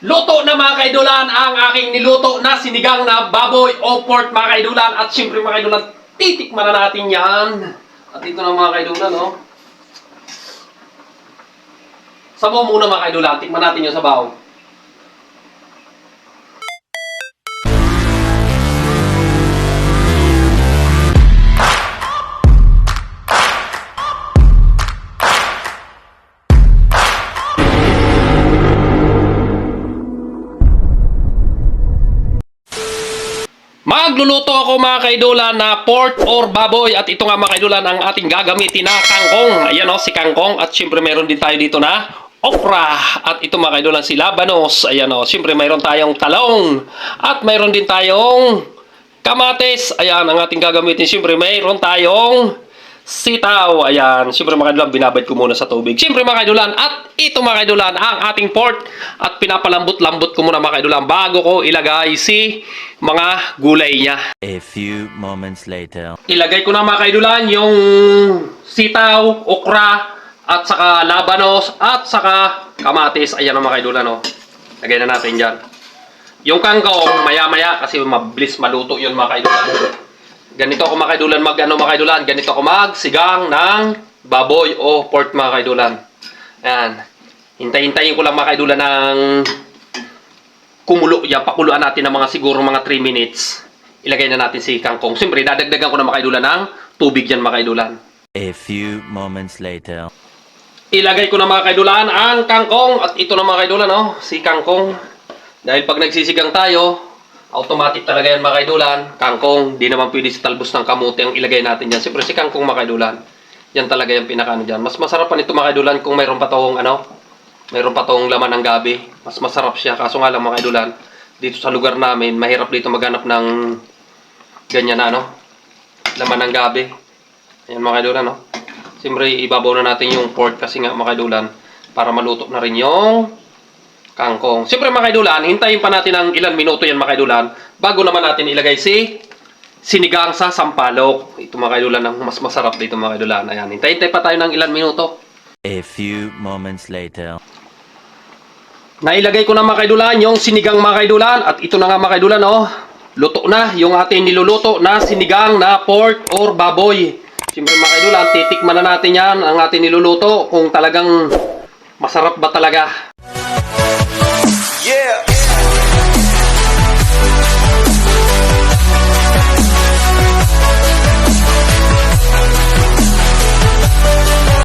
Luto na mga kaidulan ang aking niluto na sinigang na baboy o pork mga kaidulan. At syempre mga kaidulan, titikman na natin yan. At ito na mga kaidulan, no? Sabaw muna mga kaidulan, tikman natin yung sabaw. Magluluto ako mga kaidulan na pork or baboy at ito nga mga kaidulan ang ating gagamitin na kangkong. Ayan o, si kangkong at syempre meron din tayo dito na okra at ito mga kaidulan si labanos. Ayan o, syempre mayroon tayong talong at mayroon din tayong kamates. Ayan ang ating gagamitin. Syempre mayroon tayong sitaw. Ayan, syempre mga kaidulan binabad ko muna sa tubig. Syempre mga kaidulan at ito mga kaidulan ang ating pork at pinapalambot-lambot ko muna mga kaidulan bago ko ilagay si mga gulay niya. A few moments later. Ilagay ko na mga kaidulan yung sitaw, okra, at saka labanos, at saka kamatis. Ayan ang mga kaidulan, oh. Lagay na natin dyan. Yung kangkong, maya-maya, kasi mabilis maluto yun mga kaidulan. Ganito ako mga kaidulan mag, ano mga kaidulan, ganito ako mag sigang ng baboy o pork mga kaidulan. Ayan. Hintay-hintayin ko lang mga kaidulan ng kumulo, yan, pakuluan natin ng mga siguro mga 3 minutes. Ilagay na natin si kangkong. Siyempre, dadagdagan ko na mga kaidulan ng tubig yan mga kaidulan. A few moments later. Ilagay ko na mga kaidulan ang kangkong at ito na mga kaidulan, oh, si kangkong. Dahil pag nagsisigang tayo, automatic talaga yan mga kaidulan. Kangkong, di naman pwede si talbos ng kamuti ang ilagay natin yan. Siyempre si kangkong mga kaidulan. Yan talaga yung pinakaano dyan. Mas masarap pa nito mga kaidulan kung mayroon pa tong ano, mayroon pa tong laman ng gabi. Mas masarap siya. Kaso nga lang mga kaidulan, dito sa lugar namin, mahirap dito maghanap ng ganyan na ano, laman ng gabi. Ayan mga kaidulan, no? Siyempre, ibabaw na natin yung pork kasi nga mga kaidulan para maluto na rin yung kangkong. Siyempre mga kaidulan, hintayin pa natin ng ilan minuto yan mga kaidulan bago naman natin ilagay si sinigang sa sampalok. Ito mga kaidulan ang mas masarap dito mga kaidulan. Ayan, hintay-hintay pa tayo ng ilan minuto. A few moments later. Nailagay ko na mga kaidulan yung sinigang mga kaidulan at ito na nga mga kaidulan oh. Luto na yung ating niluluto na sinigang na pork or baboy. Siyempre mga kaidulan, titikman na natin yan ang ating niluluto kung talagang masarap ba talaga.